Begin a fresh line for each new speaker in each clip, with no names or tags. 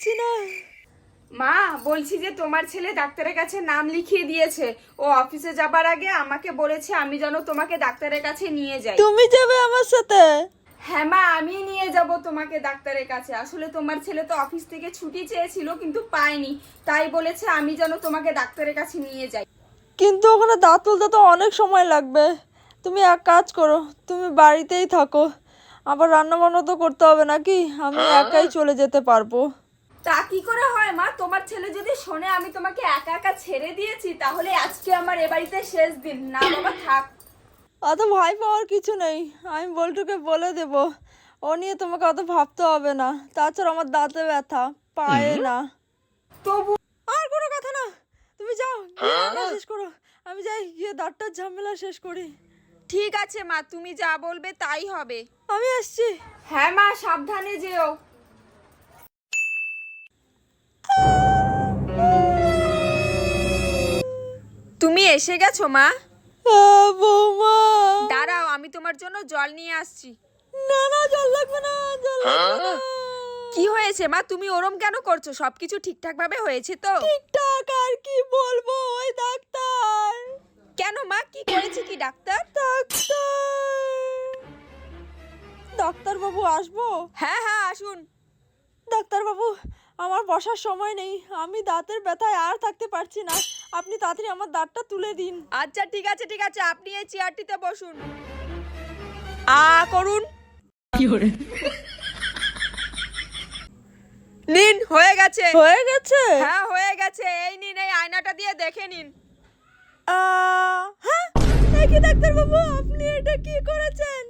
পাচ্ছি না।
মা বলছি যে তোমার ছেলে ডাক্তারের কাছে নাম লিখিয়ে দিয়েছে। ও অফিসে যাবার আগে আমাকে বলেছে আমি যেন তোমাকে ডাক্তারের কাছে নিয়ে যাই।
তুমি যাবে আমার সাথে?
হ্যাঁ মা আমি নিয়ে যাব তোমাকে ডাক্তারের কাছে। আসলে তোমার ছেলে তো অফিস থেকে ছুটি চেয়েছিল কিন্তু পায়নি। তাই বলেছে আমি যেন তোমাকে ডাক্তারের কাছে নিয়ে যাই।
কিন্তু ওখানে দাঁত তুলতে তো অনেক সময় লাগবে। তুমি এক কাজ করো তুমি বাড়িতেই থাকো। আবার রান্না বান্না তো করতে হবে নাকি? আমি একাই চলে যেতে পারব।
তা কি করে হয় মা? তোমার ছেলে যদি শোনে আমি তোমাকে একা একা ছেড়ে দিয়েছি তাহলে আজকে আমার এ বাড়িতে শেষ দিন। না বাবা থাক।
অত ভয় পাওয়ার কিছু নেই। আমি বল্টুকে বলে দেব। ও নিয়ে তোমাকে অত ভাবতে হবে না। তাছাড়া আমার দাঁতে ব্যথা পায়ে না।
তবু
আর কোনো কথা না। তুমি যাও রান্না শেষ করো। আমি যাই গিয়ে দাঁতটার ঝামেলা শেষ করি।
ঠিক আছে মা। তুমি যা বলবে তাই হবে।
আমি আসছি।
হ্যাঁ মা সাবধানে যেও। তুমি এসে গেছো মা?
বৌমা।
দাঁড়াও আমি তোমার জন্য জল নিয়ে আসছি।
না না জল লাগবে না জল লাগবে না।
কি হয়েছে মা? তুমি ওরম কেন করছ? সবকিছু ঠিকঠাক ভাবে হয়েছে তো?
ঠিকঠাক আর কি বলব ওই ডাক্তার।
কেন মা? কি করেছে কি ডাক্তার?
ডাক্তার। ডাক্তার বাবু আসব?
হ্যাঁ হ্যাঁ আসুন।
ডাক্তার বাবু আমার বসার সময় নেই। আমি দাঁতের ব্যথায় আর থাকতে পারছি না। আপনি তাড়াতাড়ি আমার দাঁতটা তুলে দিন।
আচ্ছা ঠিক আছে ঠিক আছে। আপনি এই চেয়ারটিতে বসুন। আ করুন। নিন হয়ে গেছে।
হয়ে গেছে?
হ্যাঁ হয়ে গেছে। এই নিন এই আয়নাটা দিয়ে দেখে নিন।
আহ, হ্যাঁ? এই কি ডাক্তার বাবু আপনি এটা কি করেছেন?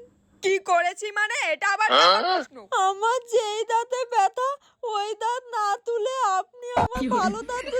কি করেছি মানে? এটা আবার প্রশ্ন?
আমার যেই দাঁতে ব্যথা ওই দাঁত না তুলে আপনি আমার ভালো তুলে